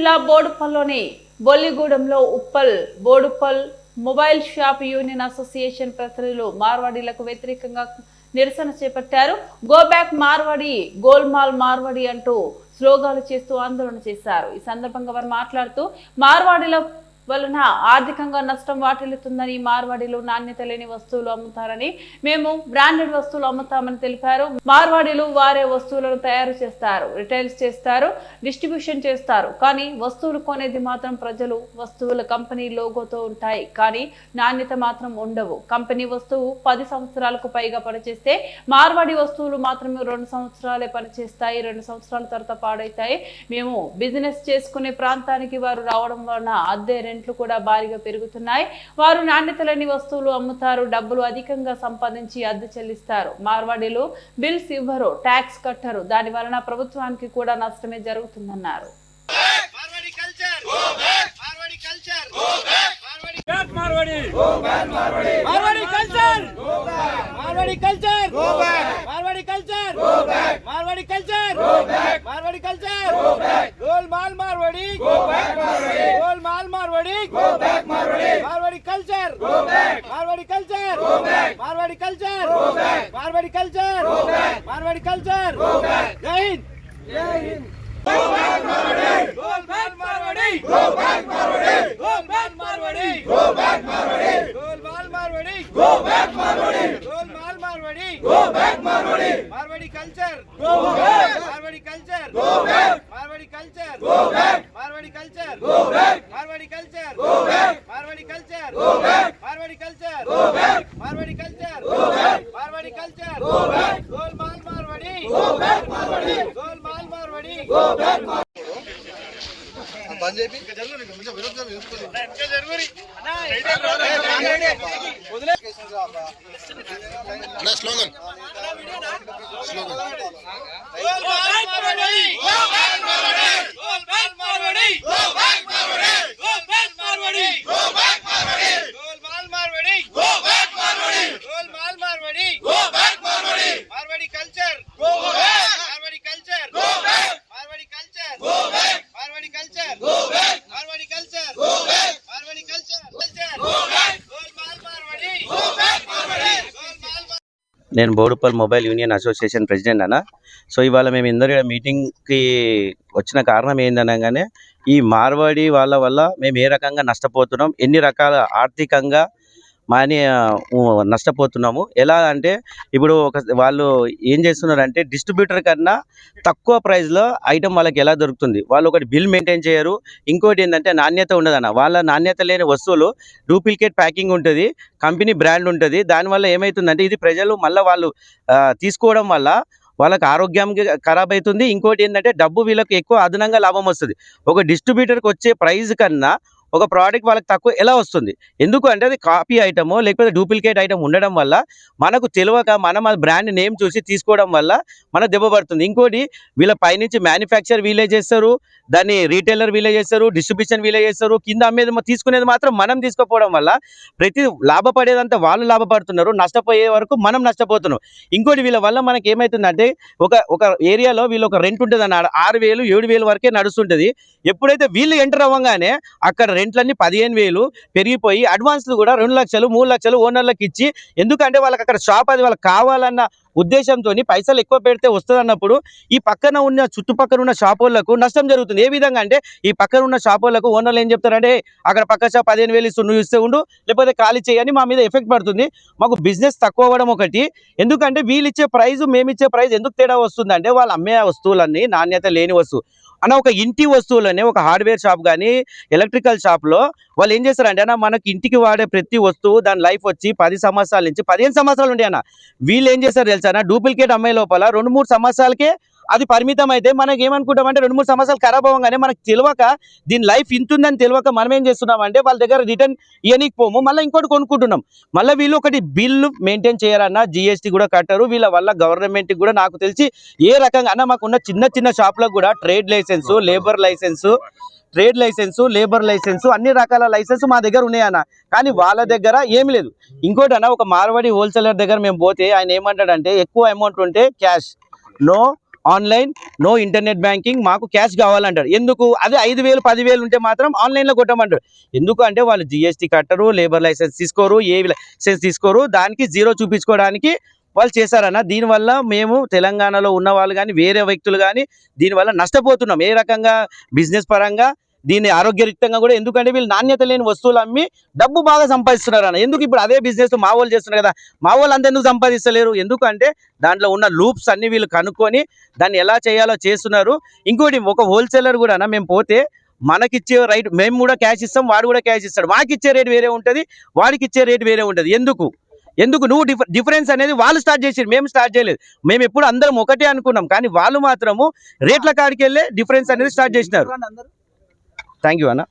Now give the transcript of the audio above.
జిల్లా బోడుపల్లోని బొల్లిగూడెంలో Uppal Boduppal mobile shop union association ప్రతినిధులు మార్వాడీలకు వ్యతిరేకంగా నిరసన చేపట్టారు. గో బ్యాక్ మార్వాడి గోల్మాల్ మార్వాడి అంటూ స్లోగాలు చేస్తూ ఆందోళన చేశారు. ఈ సందర్భంగా వారు మాట్లాడుతూ మార్వాడిలో వలన ఆర్థికంగా నష్టం వాటిల్లుతుందని మార్వాడీలు నాణ్యత లేని వస్తువులు అమ్ముతారని మేము బ్రాండెడ్ వస్తువులు అమ్ముతామని తెలిపారు. మార్వాడీలు వారే వస్తువులను తయారు చేస్తారు రిటైల్స్ చేస్తారు డిస్ట్రిబ్యూషన్ చేస్తారు. కానీ వస్తువులు కొనేది మాత్రం ప్రజలు వస్తువుల కంపెనీ లోగోతో ఉంటాయి. కానీ నాణ్యత మాత్రం ఉండవు. కంపెనీ వస్తువు పది సంవత్సరాలకు పైగా పనిచేస్తే మార్వాడి వస్తువులు మాత్రమే రెండు సంవత్సరాలే పనిచేస్తాయి రెండు సంవత్సరాల తర్వాత పాడైతాయి. మేము బిజినెస్ చేసుకునే ప్రాంతానికి వారు రావడం వలన అద్దె రెండు రెంట్లు కూడా భారీగా పెరుగుతున్నాయి. వారు నాణ్యత లేని వస్తువులు అమ్ముతారు డబ్బులు అధికంగా సంపాదించి అద్దె చెల్లిస్తారు. మార్వాడీలు బిల్స్ ఇవ్వరు ట్యాక్స్ కట్టరు దాని వలన ప్రభుత్వానికి కూడా నష్టమే జరుగుతుందన్నారు. Marwadi culture! Marwadi culture! Marwadi culture गोल माल मारवाड़ी। गोल माल Marwadi. Marwadi. Culture. Marwadi culture. Marwadi culture. Marwadi culture. Marwadi culture. Marwadi. Culture. go back marwadi culture go back marwadi culture go back marwadi culture go back marwadi culture go back marwadi culture go back marwadi culture go back marwadi culture go back gol mal marwadi go back marwadi gol mal marwadi go back Punjabi slogan slogan నేను Boduppal mobile union association president అన్న. So ఇవాళ మేము ఇందరు మీటింగ్కి వచ్చిన కారణం ఏందనగానే ఈ మార్వాడి వాళ్ళ వల్ల మేము ఏ రకంగా నష్టపోతున్నాం ఎన్ని రకాల ఆర్థికంగా మాని నష్టపోతున్నాము ఎలా అంటే ఇప్పుడు ఒక వాళ్ళు ఏం చేస్తున్నారంటే డిస్ట్రిబ్యూటర్ కన్నా తక్కువ ప్రైస్లో ఐటమ్ వాళ్ళకి ఎలా దొరుకుతుంది? వాళ్ళు ఒకటి బిల్ మెయింటైన్ చేయరు ఇంకోటి ఏంటంటే నాణ్యత ఉండదన్న. వాళ్ళ నాణ్యత లేని వస్తువులు డూప్లికేట్ ప్యాకింగ్ ఉంటుంది కంపెనీ బ్రాండ్ ఉంటుంది దానివల్ల ఏమవుతుందంటే ఇది ప్రజలు మళ్ళీ వాళ్ళు తీసుకోవడం వల్ల వాళ్ళకి ఆరోగ్యానికి ఖరాబ్ అవుతుంది ఇంకోటి ఏంటంటే డబ్బు వీళ్ళకి ఎక్కువ అదనంగా లాభం వస్తుంది. ఒక డిస్ట్రిబ్యూటర్కి వచ్చే ప్రైజ్ కన్నా ఒక ప్రోడక్ట్ వాళ్ళకి తక్కువ ఎలా వస్తుంది? ఎందుకు అంటే అది కాపీ ఐటమో లేకపోతే డూప్లికేట్ ఐటమ్ ఉండడం వల్ల మనకు తెలియక మనం ఆ బ్రాండ్ నేమ్ చూసి తీసుకోవడం వల్ల మన దెబ్బ పడుతుంది. ఇంకోటి వీళ్ళ పైనుంచి మ్యానుఫ్యాక్చర్ వీలే చేస్తారు దాన్ని రీటైలర్ వీలే చేస్తారు డిస్ట్రిబ్యూషన్ వీలే చేస్తారు కింద అమ్మేది తీసుకునేది మాత్రం మనం తీసుకోపోవడం వల్ల ప్రతి లాభపడేదంతా వాళ్ళు లాభపడుతున్నారు నష్టపోయే వరకు మనం నష్టపోతున్నాం. ఇంకోటి వీళ్ళ వల్ల మనకి ఏమవుతుందంటే ఒక ఒక ఏరియాలో వీళ్ళు ఒక రెంట్ ఉంటుంది అన్న ఆరు వేలు ఏడు వేలు వరకే నడుస్తుంటుంది. ఎప్పుడైతే వీళ్ళు ఎంటర్ అవ్వగానే అక్కడ రెంట్లన్నీ పదిహేను వేలు పెరిగిపోయి అడ్వాన్స్లు కూడా రెండు లక్షలు మూడు లక్షలు ఓనర్లకు ఇచ్చి ఎందుకంటే వాళ్ళకి అక్కడ షాప్ అది వాళ్ళకి కావాలన్న ఉద్దేశంతో పైసలు ఎక్కువ పెడితే వస్తుంది అన్నప్పుడు ఈ పక్కన ఉన్న చుట్టుపక్కల ఉన్న షాపులకు నష్టం జరుగుతుంది. ఏ విధంగా అంటే ఈ పక్కన ఉన్న షాపులకు ఓనర్లు ఏం చెప్తారంటే అక్కడ పక్క షాప్ పదిహేను వేలు ఇస్తూ నువ్వు ఇస్తే ఉండు లేకపోతే ఖాళీ చేయని మా మీద ఎఫెక్ట్ పడుతుంది. మాకు బిజినెస్ తక్కువ అవ్వడం ఒకటి. ఎందుకంటే వీళ్ళు ఇచ్చే ప్రైజ్ మేము ఇచ్చే ప్రైస్ ఎందుకు తేడా వస్తుందంటే వాళ్ళు అమ్మే వస్తువులన్నీ నాణ్యత లేని వస్తువు. అన్న ఒక ఇంటి వస్తువులనే ఒక హార్డ్వేర్ షాప్ కానీ ఎలక్ట్రికల్ షాప్లో వాళ్ళు ఏం చేస్తారంటే అన్న మనకి ఇంటికి వాడే ప్రతి వస్తువు దాని లైఫ్ వచ్చి పది సంవత్సరాల నుంచి పదిహేను సంవత్సరాలు ఉండే అన్న. వీళ్ళు ఏం చేస్తారు తెలుసానా డూప్లికేట్ అమ్మాయి లోపల రెండు మూడు సంవత్సరాలకే అది పరిమితం అయితే మనకి ఏమనుకుంటామంటే రెండు మూడు సంవత్సరాలు ఖరాబ్ అవ్వగానే మనకు తెలియక దీని లైఫ్ ఇంతుందని తెలియక మనం ఏం చేస్తున్నామంటే వాళ్ళ దగ్గర రిటర్న్ ఇవ్వనీకి పోము మళ్ళీ ఇంకోటి కొనుక్కుంటున్నాం. మళ్ళీ వీళ్ళు ఒకటి బిల్లు మెయింటైన్ చేయాలన్నా జిఎస్టీ కూడా కట్టారు వీళ్ళ వల్ల గవర్నమెంట్కి కూడా నాకు తెలిసి ఏ రకంగా అన్న మాకున్న చిన్న చిన్న షాప్లకు కూడా trade license labour license trade license labour license అన్ని రకాల లైసెన్స్ మా దగ్గర ఉన్నాయన్న కానీ వాళ్ళ దగ్గర ఏమి లేదు. ఇంకోటి అన్న ఒక మార్వాడి హోల్సేలర్ దగ్గర మేము పోతే ఆయన ఏమంటాడంటే ఎక్కువ అమౌంట్ ఉంటే cash no online no internet banking మాకు క్యాష్ కావాలంటారు ఎందుకు? అదే ఐదు వేలు పదివేలు ఉంటే మాత్రం ఆన్లైన్లో కొట్టమంటారు ఎందుకు అంటే వాళ్ళు జిఎస్టీ కట్టరు లేబర్ లైసెన్స్ తీసుకోరు ఏ లైసెన్స్ తీసుకోరు దానికి జీరో చూపించుకోవడానికి వాళ్ళు చేశారన్న దీనివల్ల మేము తెలంగాణలో ఉన్న వాళ్ళు కానీ వేరే వ్యక్తులు కానీ దీనివల్ల నష్టపోతున్నాం. ఏ రకంగా? బిజినెస్ పరంగా దీన్ని ఆరోగ్యరీత్యంగా కూడా ఎందుకంటే వీళ్ళు నాణ్యత లేని వస్తువులు అమ్మి డబ్బు బాగా సంపాదిస్తున్నారు అన్న ఎందుకు ఇప్పుడు అదే బిజినెస్ మా వాళ్ళు చేస్తున్నారు కదా? మా వాళ్ళు అంత ఎందుకు సంపాదిస్తలేరు? ఎందుకంటే దాంట్లో ఉన్న లూప్స్ అన్ని వీళ్ళు కనుక్కొని దాన్ని ఎలా చేయాలో చేస్తున్నారు. ఇంకోటి ఒక హోల్సేలర్ కూడా అన్న మేము పోతే మనకిచ్చే రైట్ మేము కూడా క్యాష్ ఇస్తాం వాడు కూడా క్యాష్ ఇస్తాడు. మాకు ఇచ్చే రేట్ వేరే ఉంటుంది వాడికి ఇచ్చే రేట్ వేరే ఉంటుంది. ఎందుకు? ఎందుకు నువ్వు డిఫ డిఫరెన్స్ అనేది వాళ్ళు స్టార్ట్ చేసారు మేము స్టార్ట్ చేయలేదు. మేము ఎప్పుడు అందరం ఒకటే అనుకున్నాం కానీ వాళ్ళు మాత్రము రేట్ల కాడికి వెళ్ళే డిఫరెన్స్ అనేది స్టార్ట్ చేసినారు. థ్యాంక్ యూ అన్న.